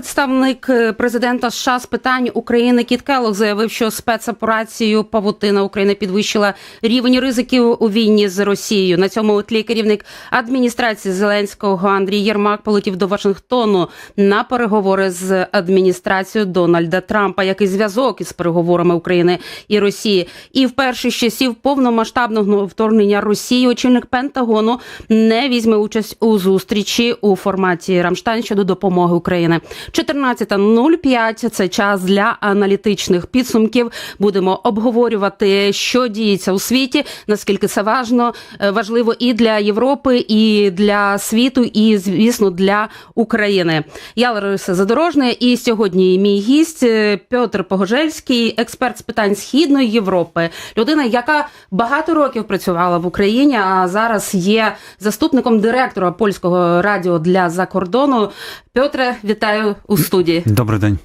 Спецпредставник е, президента США з питань України Кіт Келлог заявив, що спецоперацію Павутина України підвищила рівень ризиків у війні з Росією. На цьому тлі керівник адміністрації Зеленського Андрій Єрмак полетів до Вашингтону на переговори з адміністрацією Дональда Трампа. Який зв'язок із переговорами України і Росії? І вперше з часів повномасштабного вторгнення Росії очільник Пентагону не візьме участь у зустрічі у форматі Рамштайн щодо допомоги України. 14.05 – це час для аналітичних підсумків. Будемо обговорювати, що діється у світі, наскільки це важно, е, важливо і для Європи, і для світу, і звісно для України. Я Лариса Задорожня, і сьогодні мій гість е, Петр Погожельський, експерт з питань східної Європи, людина, яка багато років працювала в Україні, а зараз є заступником директора польського радіо для закордону. Петре, вітаю у студії. Добрий день.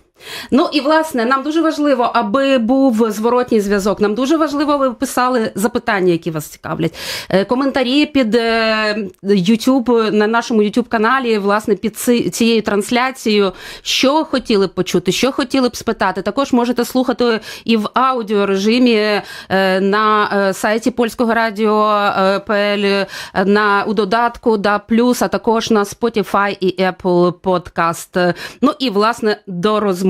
Ну і власне нам дуже важливо, аби був зворотній зв'язок. Нам дуже важливо, ви писали запитання, які вас цікавлять. Е, Коментарі під е, YouTube, на нашому YouTube каналі, власне, під цією трансляцією, що хотіли б почути, що хотіли б спитати. Також можете слухати і в аудіорежимі е, на сайті польського радіо ПЛ, на у додатку да плюс, а також на Spotify і Apple Podcast. Ну і власне до розмови.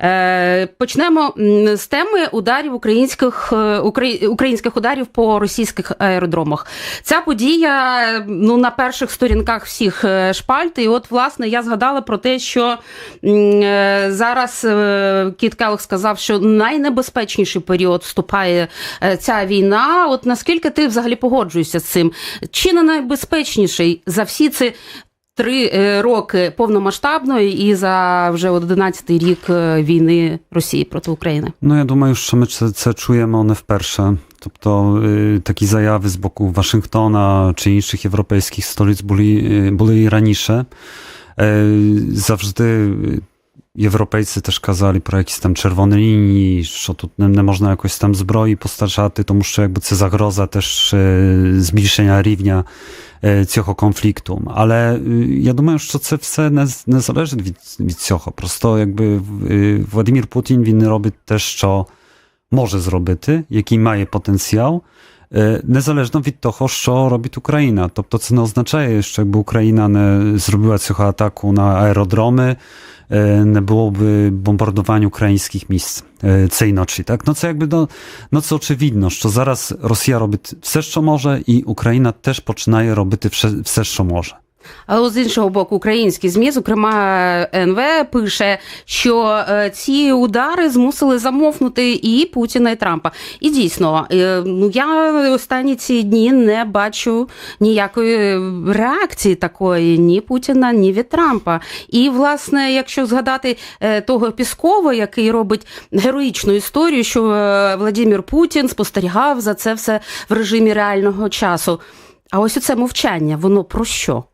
Е, Почнемо з теми ударів українських е, украї- українських ударів по російських аеродромах. Ця подія ну на перших сторінках всіх е, шпальт. І от власне я згадала про те, що е, зараз Кіт Келлог сказав, що найнебезпечніший період вступає ця війна. От наскільки ти взагалі погоджуєшся з цим? Чи не найбезпечніший за всі ці три е, роки повномасштабної і за вже 11-й рік е, війни Росії проти України? Ну я думаю, що ми це, чуємо не вперше. Тобто е, такі заяви з боку Вашингтона чи інших європейських столиць були, е, були і раніше. Е, Завжди е, європейці теж казали про якісь там червоні лінії, що тут не, не можна якось там зброї постачати, тому що якби це загроза теж е, збільшення рівня е, цього конфлікту. Але е, я думаю, що це все не, з- не залежить від, від цього. Просто якби е, Владимир Путін він робить те, що може зробити, який має потенціал, е, незалежно від того, що робить Україна. Тобто це не означає, що якби Україна не зробила цього атаку на аеродроми, е, не byłoby bombardowania ukraińskich miejsc e, цієї ночі. Так? Ну це якби no, no це очевидно, що зараз Росія робить все, що може, і Україна теж починає робити все, все що може. Але з іншого боку, українські змі, зокрема НВ, пише, що е, ці удари змусили замовкнути і Путіна, і Трампа. І дійсно, е, ну я останні ці дні не бачу ніякої реакції такої ні Путіна, ні від Трампа. І власне, якщо згадати е, того Піскова, який робить героїчну історію, що Владимир Путін спостерігав за це все в режимі реального часу. А ось оце мовчання, воно про що?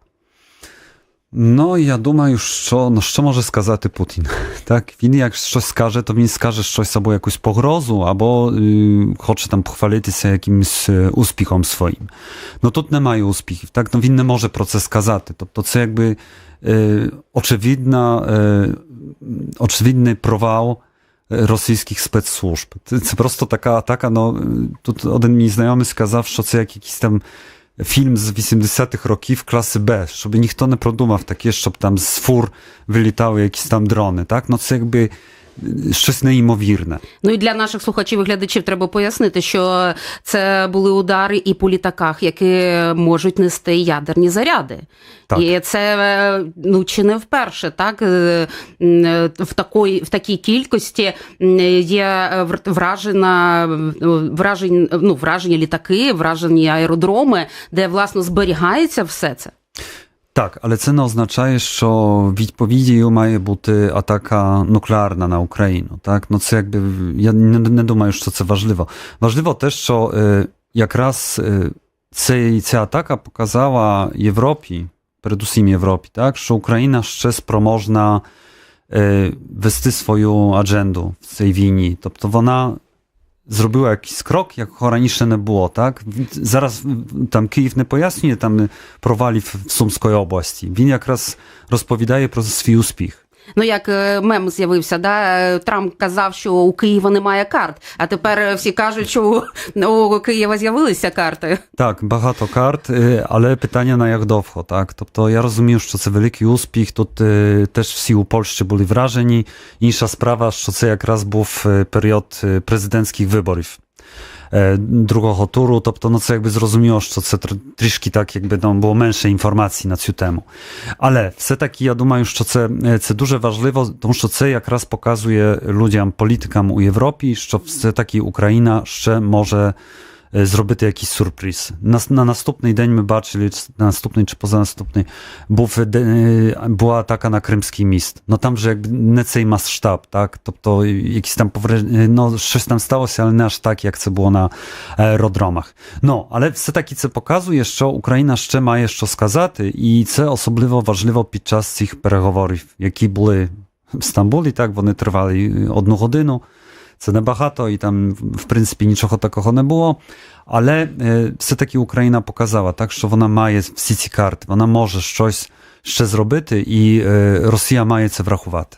Ну, я думаю, що ну, що може сказати Путін? Так, він як щось скаже, то він скаже щось або якусь погрозу, або y, хоче там pochwalитися якимось е, успіхом своїм. Ну тут немає успіхів, так? Ну він не може про це сказати. Тобто це якби е, очевидна, е, очевидний провал е, російських спецслужб. Це, це просто така атака, ну тут один мій знайомий сказав, що це як якийсь там фільм з 80-х років класи Б, щоб ніхто не продумав таке, щоб там з фур вилітали якісь там дрони. Так? Ну це якби е, щось неймовірне. Ну і для наших слухачів і глядачів треба пояснити, що це були удари і по літаках, які можуть нести ядерні заряди. Так. І це е, ну чи не вперше, так е, в такої в такій кількості є е, вражена е, вражень, ну вражені літаки, вражені аеродроми, де власно зберігається все це. Так, але це не означає, що відповіддю має бути атака нуклеарна на Україну. Так? Ну це якби я не, не думаю, що це важливо. Важливо те, що е, якраз е, цей, ця атака показала Європі, передусім Європі, так, що Україна ще спроможна е, вести свою адженду в цій війні. Тобто вона zrobiła jakiś skrok, jak choraniczne było, tak? Zaraz tam Kijów nie pojaśni, tam prowali w, w Sumskiej oblasti. Win jak raz rozpowiadaje proces swój uspich. Ну, як е, мем з'явився, да? Трамп казав, що у Києва немає карт, а тепер е, всі кажуть, що у, у Києва з'явилися карти. Так, багато карт, е, але питання на як довго, так? Тобто я розумію, що це великий успіх. Тут теж всі у Польщі були вражені. Інша справа, що це якраз був період президентських виборів. е, Другого туру, тобто ну це якби зрозуміло, що це тр- трішки так, якби там було менше інформації на цю тему. Але все-таки я думаю, що це, е, це дуже важливо, тому що це якраз показує людям, політикам у Європі, що все-таки Україна ще може е, зробити якийсь сюрприз. На, на наступний день ми бачили, чи на наступний чи позанаступний, був, де- е, була атака на Кримський міст. Ну там вже якби не цей масштаб, так? Тобто якісь там повре- ну, щось там сталося, але не аж так, як це було на аеродромах. Ну, але все-таки це показує, що Україна ще має що сказати, і це особливо важливо під час цих переговорів, які були в Стамбулі, так, вони тривали одну годину. Це небагато, і там, в принципі, нічого такого не було. Але е, все-таки Україна показала, так, що вона має всі ці карти, вона може щось ще зробити, і е, Росія має це врахувати.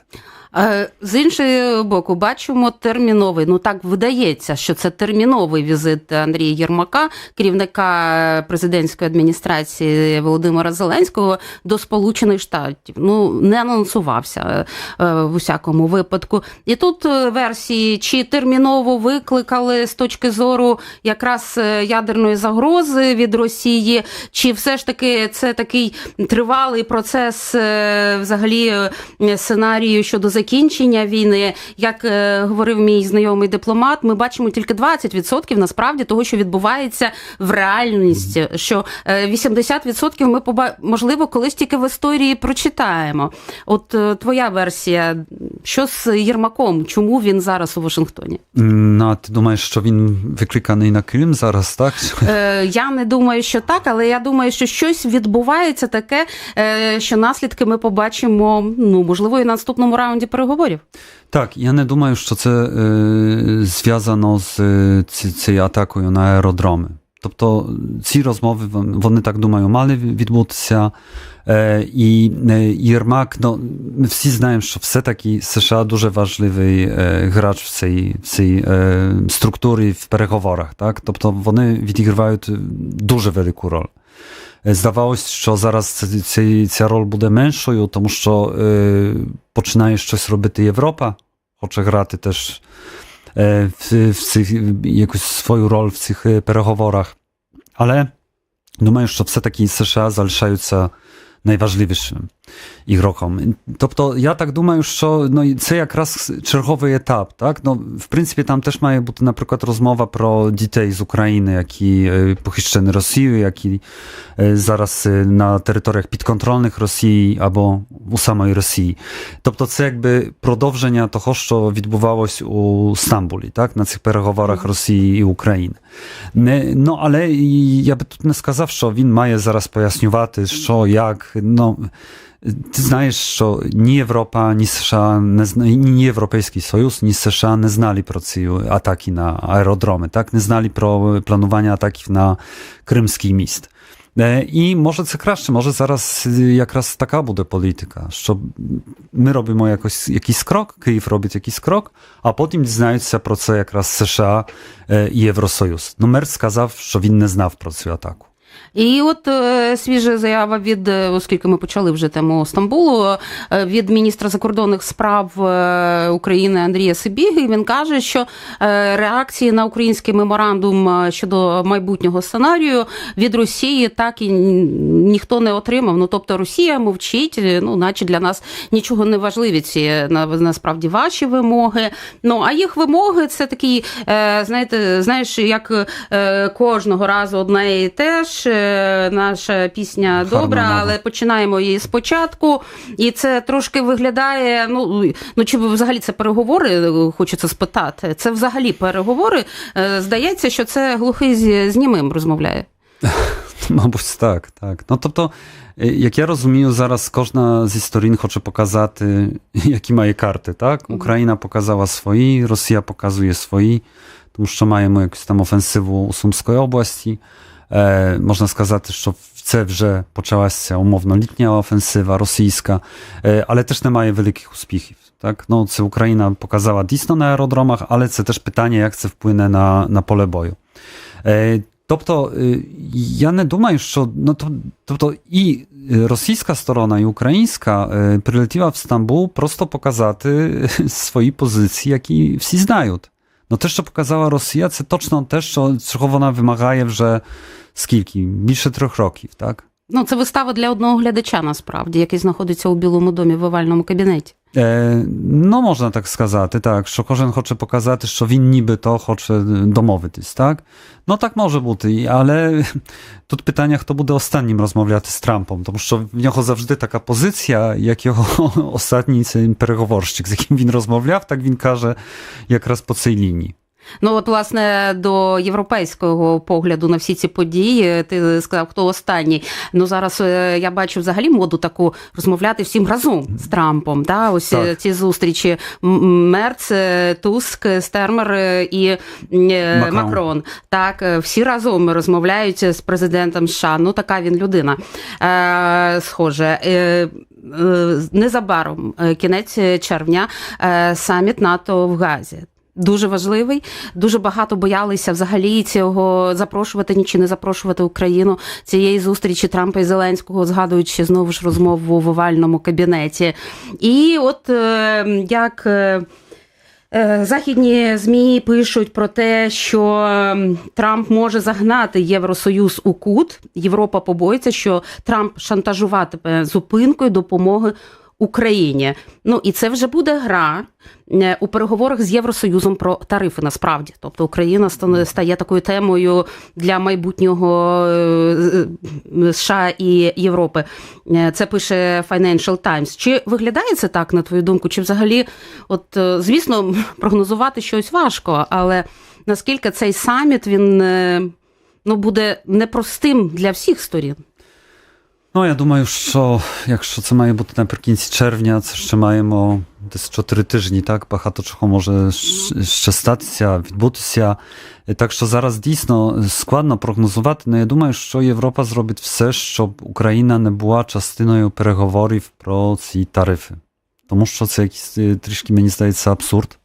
Е, З іншого боку, бачимо терміновий. Ну так видається, що це терміновий візит Андрія Єрмака, керівника президентської адміністрації Володимира Зеленського до Сполучених Штатів. Ну не анонсувався е, в усякому випадку. І тут е, версії чи терміново викликали з точки зору якраз ядерної загрози від Росії, чи все ж таки це такий тривалий процес взагалі сценарію щодо закінчення війни, як е, говорив мій знайомий дипломат, ми бачимо тільки 20% насправді того, що відбувається в реальності. Що е, 80% ми поба- можливо колись тільки в історії прочитаємо. От е, твоя версія, що з Єрмаком? Чому він зараз у Вашингтоні? Ну, ти думаєш, що він викликаний на Крим зараз, так? Е, Я не думаю, що так, але я думаю, що щось відбувається таке, е, що наслідки ми побачимо, ну можливо, і на наступному раунді переговорів. Так, я не думаю, що це е, зв'язано з е, ці- цією атакою на аеродроми. Тобто ці розмови, вони так думаю, мали відбутися. Е, і е, Єрмак, ну, ми всі знаємо, що все-таки США дуже важливий грач в цій, в цій структурі в переговорах. Так? Тобто вони відіграють дуже велику роль. Е, Здавалось, що зараз це- це- ця роль буде меншою, тому що е, починає щось робити Європа, хоче грати теж е, в, в цих, якусь свою роль в цих е, переговорах. Але думаю, що все-таки США залишаються найважливішим ігроком. Тобто, я так думаю, що ну, і це якраз черговий етап. Так? Ну, в принципі, там теж має бути, наприклад, розмова про дітей з України, які е, похищені Росією, які е, зараз е, на територіях підконтрольних Росії або у самої Росії. Тобто, це якби продовження того, що відбувалось у Стамбулі, так? на цих переговорах Росії і України. Не, ну, але і я би тут не сказав, що він має зараз пояснювати, що, як. Ну, ти знаєш, що ні Європа, ні США, не зна... ні Європейський Союз, ні США не знали про ці атаки на аеродроми, так? не знали про планування атаків на Кримський міст. Е, І може це краще, може зараз е, якраз така буде політика, що ми робимо якось, якийсь крок, Київ робить якийсь крок, а потім дізнаються про це якраз США е, і Євросоюз. Ну, Мерц сказав, що він не знав про цю атаку. І от е, свіжа заява від, е, оскільки ми почали вже тему Стамбулу, е, від міністра закордонних справ України Андрія Сибіги. Він каже, що реакції на український меморандум щодо майбутнього сценарію від Росії так і ніхто не отримав. Ну тобто Росія мовчить, ну наче для нас нічого не важливі ці на, насправді ваші вимоги. Ну а їх вимоги це такий, е, знаєте, знаєш, як кожного разу одне і те ж. Е, Наша пісня добра, назва. але починаємо її спочатку, і це трошки виглядає. Ну ну чи взагалі це переговори? Хочеться спитати. Це взагалі переговори. Е, Здається, що це глухий з, з німим розмовляє. Мабуть, так, так. Ну тобто, е, як я розумію, зараз кожна зі сторін хоче показати, які має карти. Так? Україна показала свої, Росія показує свої, тому що маємо якусь там офенсиву у Сумської області. Е, Можна сказати, що це вже почалася умовно літня офенсива російська, е, але теж немає великих успіхів. Так? Ну, це Україна показала дійсно на аеродромах, але це теж питання, як це вплине на, на поле бою. Е, Тобто е, я не думаю, що ну, то- тобто і російська сторона, і українська е, прилетіла в Стамбул просто показати свої позиції, які всі знають. Ну те, що показала Росія, це точно те, що чого вона вимагає вже скільки? Більше трьох років, так? Ну, це вистава для одного глядача, насправді, який знаходиться у Білому домі в овальному кабінеті. Е, ну, можна так сказати, так, що кожен хоче показати, що він нібито хоче домовитись, так? Ну так може бути, але тут питання, хто буде останнім розмовляти з Трампом, тому що в нього завжди така позиція, як його останній цей переговорщик, з яким він розмовляв, так він каже якраз по цій лінії. Ну, от, власне, до європейського погляду на всі ці події, ти сказав, хто останній. Ну, зараз е, я бачу взагалі моду таку розмовляти всім разом з Трампом. Да? Ось Так. е, ці зустрічі Мерц, е, Туск, Стермер е, і е, Макрон. Макрон. Так, е, всі разом розмовляють з президентом США. Ну, така він людина. Е, схоже. Е, е, Незабаром, е, кінець червня, е, саміт НАТО в Газі. Дуже важливий. Дуже багато боялися взагалі цього запрошувати чи не запрошувати Україну цієї зустрічі Трампа і Зеленського, згадуючи знову ж розмову в овальному кабінеті. І от е, як. е, Е, Західні змі пишуть про те, що Трамп може загнати Євросоюз у кут. Європа побоїться, що Трамп шантажуватиме зупинкою допомоги Україні. Ну і це вже буде гра е, у переговорах з Євросоюзом про тарифи. Насправді, тобто Україна стає такою темою для майбутнього е, США і Європи. Е, Це пише Financial Times. Чи виглядає це так, на твою думку? Чи взагалі, от звісно, прогнозувати щось важко, але наскільки цей саміт він ну буде непростим для всіх сторін? Ну, я думаю, що якщо це має бути наприкінці червня, це ще маємо десь 4 тижні, так? Багато чого може щ- ще статися, відбутися. Так що зараз дійсно складно прогнозувати. але я думаю, що Європа зробить все, щоб Україна не була частиною переговорів про ці тарифи. Тому що це якийсь е, трішки, мені здається, абсурд.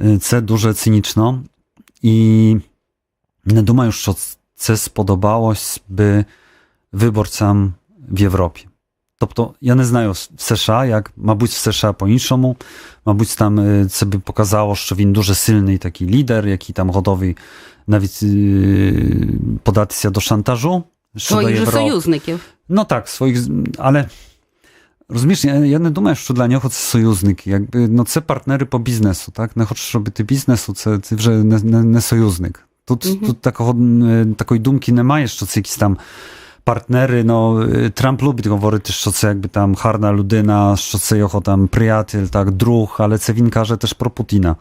Е, Це дуже цинічно. І не думаю, що це сподобалось би виборцям в Європі. Тобто, я не знаю в США, як, мабуть, в США по-іншому. Мабуть, там е, це би показало, що він дуже сильний такий лідер, який там готовий навіть е, податися до шантажу. щодо Своїх же Європи. союзників. Ну так, своїх, але розумієш, я, я не думаю, що для нього це союзники. Якби, ну, це партнери по бізнесу. Так? Не хочеш робити бізнесу, це, це вже не, не, не союзник. Тут, Мгм. тут такого, е, такої думки немає, що це якісь там Ну, е, Трамп любить говорити, що це якби там гарна людина, що це його там приятель, так, друг, але це він каже теж про Путіна.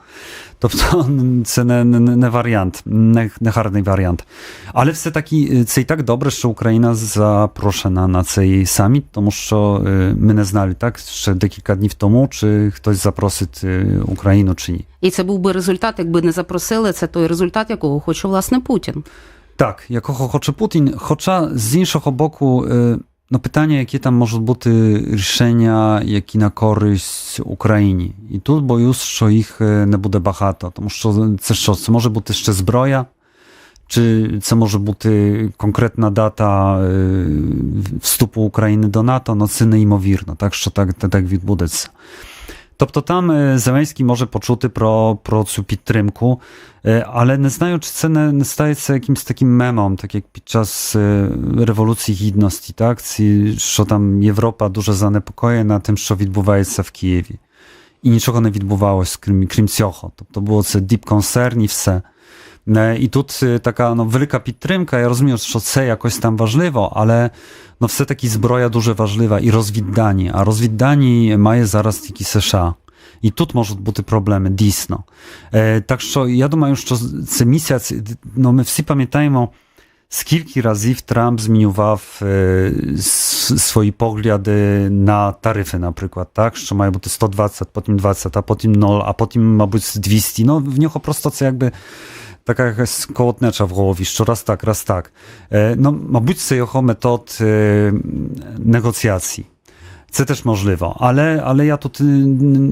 Тобто це не, не варіант, не, не гарний варіант. Але все таки це і так добре, що Україна запрошена на цей саміт, тому що ми не знали так ще декілька днів тому, чи хтось запросить Україну чи ні. І це був би результат, якби не запросили. Це той результат, якого хоче власне Путін. Так, якого хоче Путін. Хоча з іншого боку, е, ну, питання, які там можуть бути рішення, які на користь Україні. І тут боюсь, що їх е, не буде багато, тому що це що? Це може бути ще зброя, чи це може бути конкретна дата е, вступу України до НАТО, ну це неймовірно, так що так, так відбудеться. Тобто там е, Зеленський може почути про, про цю підтримку, е, але не знаю, чи це не, не стається якимось таким мемом, так як під час е, Революції Гідності, так? Ці, що там Європа дуже занепокоєна тим, що відбувається в Києві. І нічого не відбувалося, крім, крім цього. Тобто було це діп концерн і все. Е, І тут е, така ну, велика підтримка. Я розумію, що це якось там важливо, але no все-таки зброя дуже важлива і розвіддані. А розвіддані має зараз тільки США. І тут можуть бути проблеми, дійсно. Е, так що я думаю, що це місяць, ну ми всі пам'ятаємо, скільки разів Трамп змінював е, с- свої погляди на тарифи, наприклад, так? Що має бути 120, потім 20, а потім 0, а потім, мабуть, 200. Ну, в нього просто це якби така якась колотнеча в голові, що раз так, раз так. Ну, мабуть, це його метод негоціацій. Це теж можливо, але, але я тут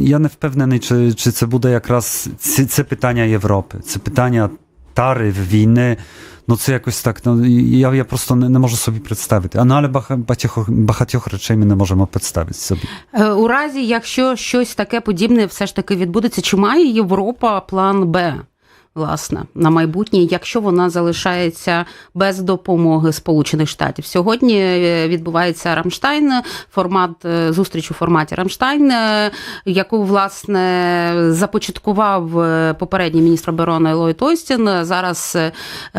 я не впевнений, чи, чи це буде якраз це, це питання Європи, це питання тариф, війни. Ну це якось так. Ну я, я просто не, не можу собі представити. А ну, але багатьох, багатьох речей ми не можемо представити собі. У разі, якщо щось таке подібне все ж таки відбудеться, чи має Європа план Б? Власне, на майбутнє, якщо вона залишається без допомоги Сполучених Штатів. Сьогодні е, відбувається Рамштайн, формат е, зустріч у форматі Рамштайн, е, яку власне започаткував е, попередній міністр оборони Ллойд Остін. Зараз е,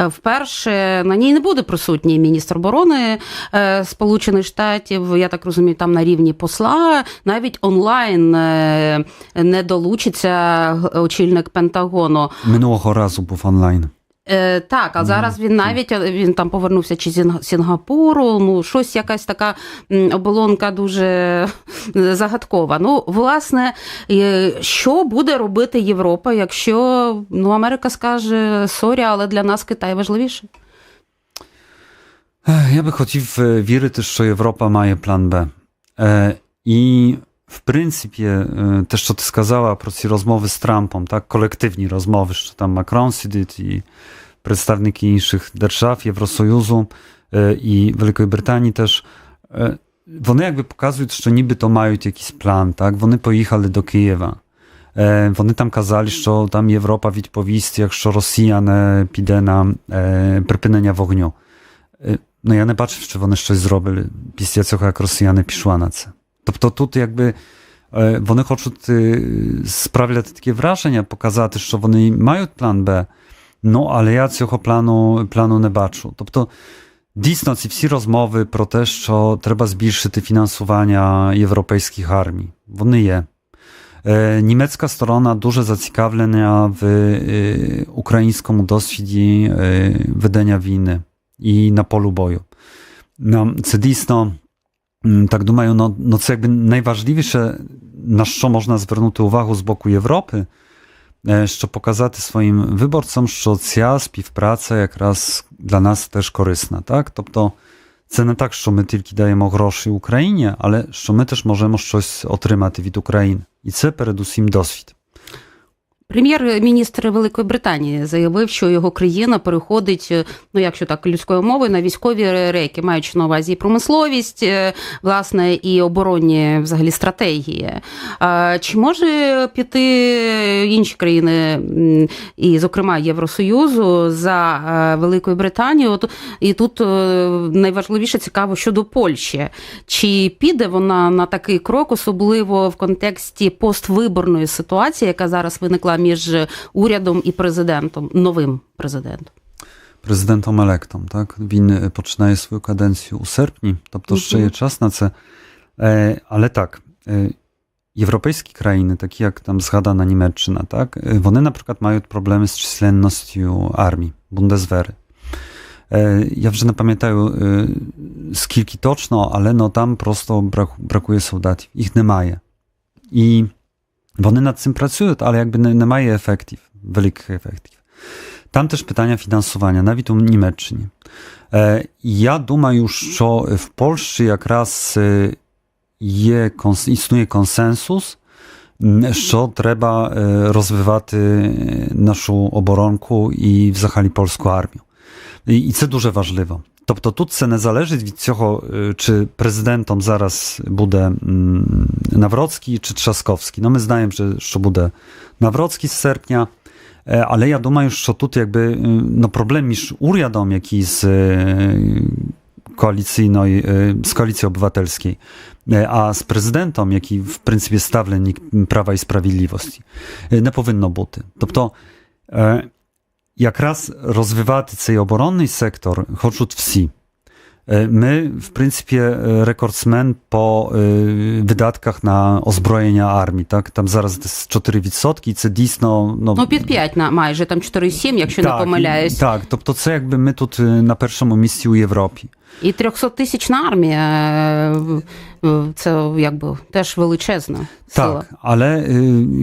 вперше на ній не буде присутній міністр оборони е, Сполучених Штатів. Я так розумію, там на рівні посла навіть онлайн е, не долучиться очільник Пентагону. Минулого разу був онлайн. Е, так, а зараз він навіть е, він там повернувся чи з Сінгапуру. Ну, щось якась така оболонка дуже е, загадкова. Ну, власне, е, що буде робити Європа, якщо ну, Америка скаже сорі, але для нас Китай важливіше? Я би хотів вірити, що Європа має план Б. І в принципі, е, те, що ти сказала про ці розмови з Трампом, так, колективні розмови, що там Макрон сидить і представники інших держав Євросоюзу е, і Великої Британії теж. е, Вони якби показують, що нібито мають якийсь план, так? Вони поїхали до Києва. Е, Вони там казали, що там Європа відповість, якщо Росія не піде на е, припинення вогню. Е, Ну, я не бачив, що вони щось зробили після цього, як росіяни пішла на це. Тобто тут якби е, вони хочуть е, справляти таке враження, показати, що вони мають план Б, ну але я цього плану, плану не бачу. Тобто дійсно ці всі розмови про те, що треба збільшити фінансування європейських армій, вони є. Е, Німецька сторона дуже зацікавлена в е, українському досвіді е, ведення війни і на полю бою. Ну, це дійсно, м, так думаю, ну, ну це якби найважливіше, на що можна звернути увагу з боку Європи, е, щоб показати своїм виборцям, що ця співпраця якраз для нас теж корисна. Так? Тобто це не так, що ми тільки даємо гроші Україні, але що ми теж можемо щось отримати від України. І це передусім досвід. Прем'єр-міністр Великої Британії заявив, що його країна переходить, е, ну якщо так людською мовою, на військові рейки, маючи на увазі і промисловість, е, власне, і оборонні взагалі стратегії. Чи може піти інші країни, і, зокрема, Євросоюзу за е, Великою Британією? І тут найважливіше цікаво щодо Польщі. Чи піде вона на такий крок, особливо в контексті поствиборної ситуації, яка зараз виникла між урядом і президентом, новим президентом? президентом електом. Так? Він е, починає свою каденцію у серпні, тобто ще є Мгм. час на це. Е, Але так, е, європейські країни, такі як там згадана Німеччина, так, е, вони, наприклад, мають проблеми з численністю армії, бундесвери. Е, Я вже не пам'ятаю е, скільки точно, але no, там просто брак, бракує солдатів. Їх немає. І вони над цим працюють, але якби не, немає ефектів, великих ефектів. Там теж питання фінансування, навіть у Німеччині. Е, Я думаю, що в Польщі якраз е, є, конс- існує консенсус, м, що треба е, розвивати е, нашу оборонку і взагалі польську армію. І і це дуже важливо. Тобто тут це не залежить від цього, е, чи президентом зараз буде м, Nawrocki чи Trzaskowski. No my знаємо, що, що буде Nawrocki з серпня, е, але я думаю, що тут якби е, no, проблем між урядом, який з е, коalicyjnej, e, z Koalicji Obywatelskiej, e, a z prezydentem, jaki w принципі ставленник Права і Справедливості, е, не повинно бути. Тобто, jak raz rozwywała tej obronny sektor, choćut wsi. Ми, в принципі, е, рекордсмен по е, видатках на озброєння армії. Так? Там зараз десь 4%, і це дійсно. Ну, під 5 на майже там 4,7, якщо не так, помиляюсь. і- Так, тобто це якби ми тут на першому місці у Європі. І 300 тисячна армія це якби теж величезна сила. Так, але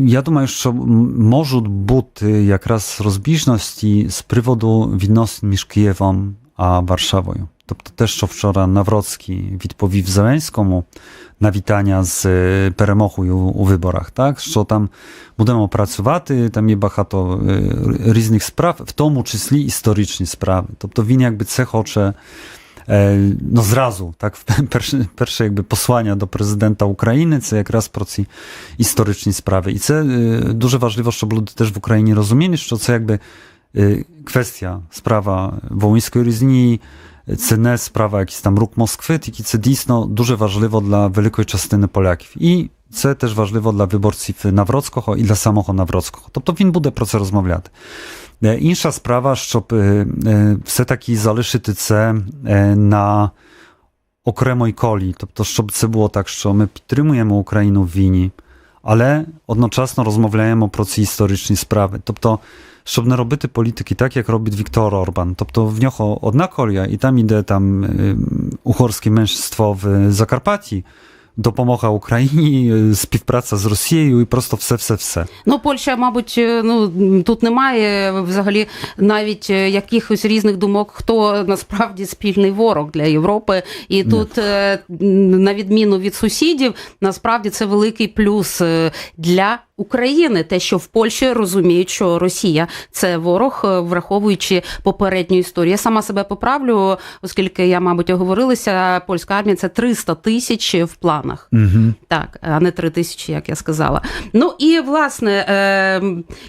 я думаю, що можуть бути якраз розбіжності з приводу відносин між Києвом а Варшавою. Тобто те, що вчора Навроцький відповів Зеленському на вітання з е, перемогою у виборах, так що там будемо працювати, там є багато е, різних справ, в тому числі історичні справи. Тобто він якби це хоче е, ну, зразу, так, перше, перше якби послання до президента України це якраз про ці історичні справи. І це е, дуже важливо, щоб люди теж в Україні розуміли, що це якби е, kwestia, справа Wołyńskiej різні, це не справа якийсь там рук Москви, тільки це дійсно дуже важливо для великої частини поляків. І це теж важливо для виборців Навроцького і для самого Навроцького. Тобто він буде про це розмовляти. Е, Інша справа, щоб е, е, все-таки залишити це е, на окремій колі. Тобто, щоб це було так, що ми підтримуємо Україну в війні, але одночасно розмовляємо про ці історичні справи. Тобто, щоб не робити політики так, як робить Віктор Орбан. Тобто в нього одна колія, і там іде там е, угорське меншинство в Закарпатті, допомога Україні, е, співпраця з Росією і просто все-все-все. Ну, Польща, мабуть, е, ну тут немає взагалі навіть е, якихось різних думок, хто насправді спільний ворог для Європи. І тут, е, на відміну від сусідів, насправді це великий плюс е, для. України, те, що в Польщі розуміють, що Росія це ворог, е, враховуючи попередню історію. Я сама себе поправлю, оскільки я, мабуть, оговорилася, польська армія це 300 тисяч в планах. Угу. Так, а не три тисячі, як я сказала. Ну і власне, е,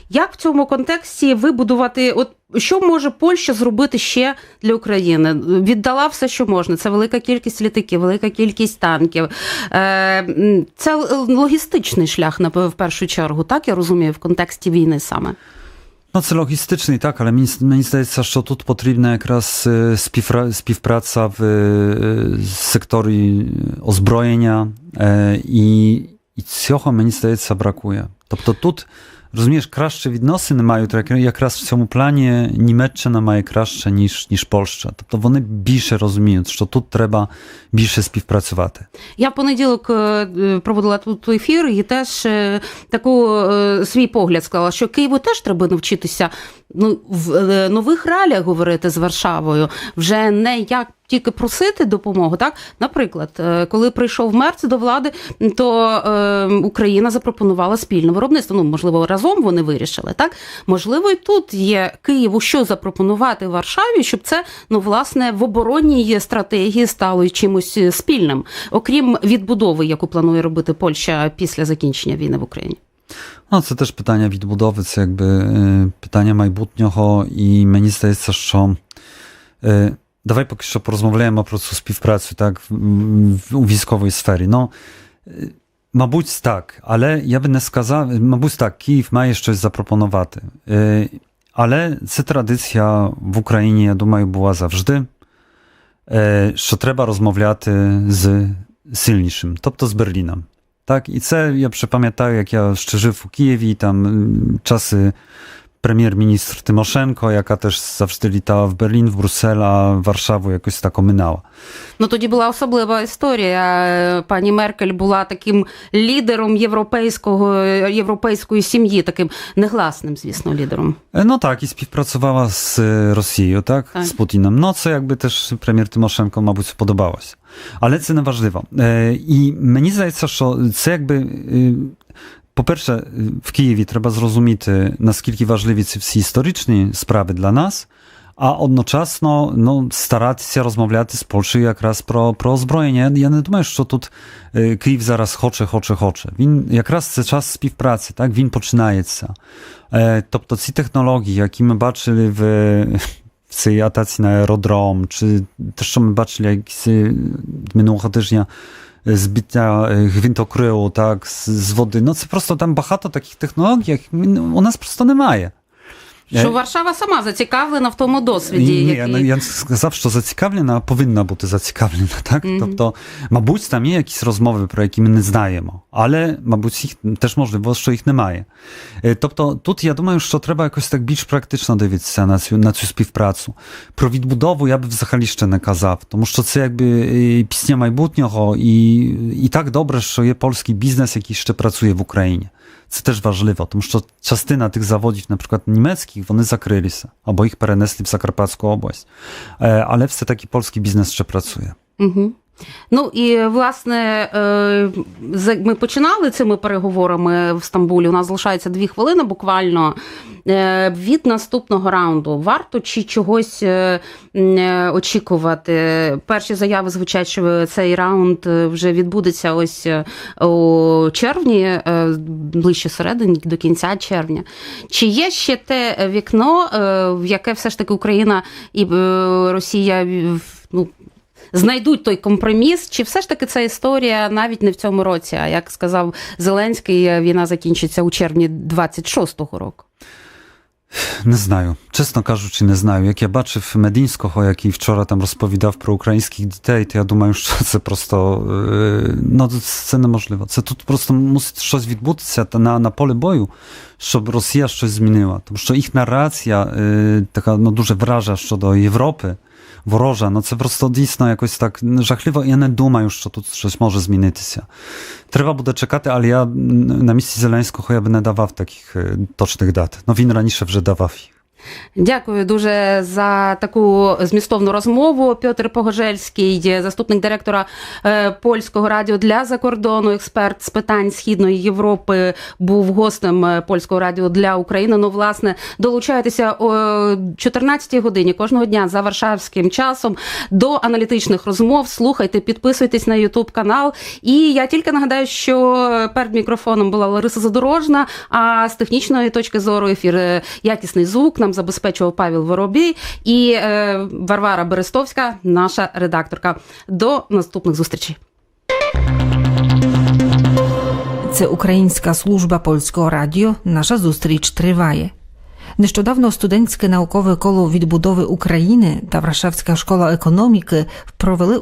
як в цьому контексті вибудувати, от що може Польща зробити ще для України? Віддала все, що можна. Це велика кількість літаків, велика кількість танків. Е, це логістичний шлях, в першу чергу, так я розумію, в контексті війни саме. No, мені, мені здається, що тут потрібна якраз е, співпра, співпраця в е, секторі озброєння, е, і, і цього, мені здається, бракує. Тобто тут, розумієш, краще відносини мають якраз в цьому плані Німеччина має краще, ніж, ніж Польща. Тобто вони більше розуміють, що тут треба більше співпрацювати. Я в понеділок проводила тут ефір і теж таку свій погляд склала, що Києву теж треба навчитися ну, в е, нових реаліях говорити з Варшавою, вже не як. Тільки просити допомогу, так наприклад, е, коли прийшов Мерц до влади, то е, Україна запропонувала спільне виробництво. Ну можливо, разом вони вирішили. Так можливо, і тут є Києву, що запропонувати Варшаві, щоб це ну власне в оборонній стратегії стало чимось спільним, окрім відбудови, яку планує робити Польща після закінчення війни в Україні. No, це теж питання відбудови, це якби е, питання майбутнього, і мені здається, що е, давай поки що порозмовляємо про цю співпрацю так, в, в, у військовій сфері. No, е, мабуть, так, але я би не сказав, мабуть, так, Київ має щось запропонувати. Е, але це традиція в Україні, я думаю, була завжди, е, що треба розмовляти з сильнішим, тобто з Берліном. Tak, i C, ja przepamiętałem, jak ja szczerzył w Kijewi, tam mm, czasy там м, часи прем'єр-міністр Тимошенко, яка теж завжди літала в Берлін, в Брюссель, а Варшаву якось так оминала. Ну тоді була особлива історія. Е, Пані Меркель була таким лідером європейського європейської сім'ї, таким негласним, звісно, лідером. Е, No tak, i співпрацювала з е, Росією, так? Так. З Путіном. No, це якби теж прем'єр Тимошенко, мабуть, сподобалося. Але це не важливо. Е, І мені здається, що це якби. е, По-перше, в Києві треба зрозуміти, наскільки важливі ці всі історичні справи для нас, а одночасно ну, старатися розмовляти з Польщею якраз про, про озброєння. Я не думаю, що тут е, Київ зараз хоче, хоче, хоче. Він якраз це час співпраці, так? Він починається. Е, Тобто ці технології, які ми бачили в, в цій атаці на аеродром, чи те, що ми бачили якісь е, минулого тижня zbitnia e, gwintokryłu, tak, z, z wody. No, po prostu tam bahato takich technologii, jak u nas prostu nie maje. Що Варшава сама зацікавлена в тому досвіді, Ні, який... ну, я сказав, що зацікавлена повинна бути зацікавлена, так? Мгм. Тобто, мабуть, там є якісь розмови, про які ми не знаємо, але, мабуть, їх теж можливо, що їх немає. Е, Тобто, тут я думаю, що треба якось так більш практично дивитися на цю, на цю співпрацю. Про відбудову я б взагалі ще не казав, тому що це якби е, пісня майбутнього, і, і так добре, що є польський бізнес, який ще працює в Україні. Це теж важливо, тому що частина тих заводів, наприклад, німецьких, вони закрилися або їх перенесли в Закарпатську область. Е, Але все-таки польський бізнес ще працює. Угу. Ну і власне е, ми починали цими переговорами в Стамбулі. У нас залишається дві хвилини буквально Е, від наступного раунду. Варто чи чогось е, очікувати? Перші заяви звучать, що цей раунд вже відбудеться ось у червні, ближче середині до кінця червня. Чи є ще те вікно, в яке все ж таки Україна і Росія ну, знайдуть той компроміс, чи все ж таки ця історія навіть не в цьому році? А як сказав Зеленський, війна закінчиться у червні 26-го року. Не знаю, чесно кажучи, не знаю. Як я бачив Мединського, який вчора там розповідав про українських дітей, то я думаю, що це просто е, ну, це неможливо. Це тут просто мусить щось відбутися на, на полі бою, щоб Росія щось змінила. Тому що їх нарація е, така ну, дуже вража щодо Європи. Ворожа, ну це просто дійсно якось так жахливо. Я не думаю, що тут щось може змінитися. Треба буде чекати, але я м, на місці Зеленського я би не давав таких е, точних дат. Ну він раніше вже давав їх. Дякую дуже за таку змістовну розмову. Петр Погожельський, заступник директора е, польського радіо для закордону, експерт з питань східної Європи, був гостем е, польського радіо для України. Ну, власне, долучайтеся о 14-й годині кожного дня за варшавським часом до аналітичних розмов. Слухайте, підписуйтесь на Ютуб канал. І я тільки нагадаю, що перед мікрофоном була Лариса Задорожна. А з технічної точки зору ефір е, якісний звук нам забезпечував Павел Воробій і е, Варвара Берестовська, наша редакторка. До наступних зустрічей. Це Українська служба польського радіо. Наша зустріч триває. Нещодавно студентське наукове коло відбудови України та Варшавська школа економіки провели